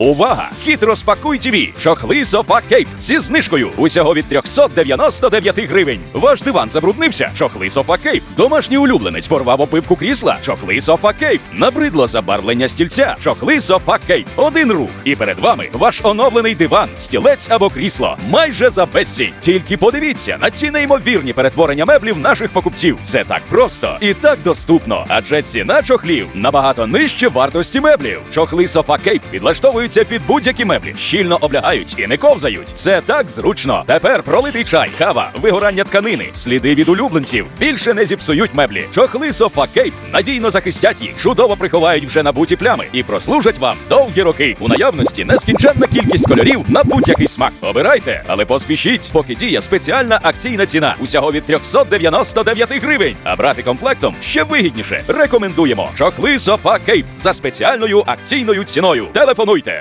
Увага! Хід розпакуй ТВ! Чохли Софа Кейп зі знижкою усього від 399 гривень. Ваш диван забруднився? Чохли Софа Кейп. Домашній улюбленець порвав опивку крісла? Чохли Софа Кейп. Набридло забарвлення стільця? Чохли Софа Кейп. Один рух. І перед вами ваш оновлений диван, стілець або крісло. Майже за безцінь. Тільки подивіться на ці неймовірні перетворення меблів наших покупців. Це так просто і так доступно. Адже ціна чохлів набагато нижче вартості меблів. Чохли Софа Кейп підлаштовуються під будь-які меблі, щільно облягають і не ковзають. Це так зручно. Тепер пролитий чай, кава, вигорання тканини, сліди від улюбленців більше не зіпсують меблі. Чохли Софа Кейп надійно захистять їх, чудово приховають вже набуті плями і прослужать вам довгі роки. У наявності нескінченна кількість кольорів на будь-який смак. Обирайте, але поспішіть, поки діє спеціальна акційна ціна усього від 399 гривень. А брати комплектом ще вигідніше. Рекомендуємо. Чохли Софа Кейп за спеціальною акційною ціною. Телефонуйте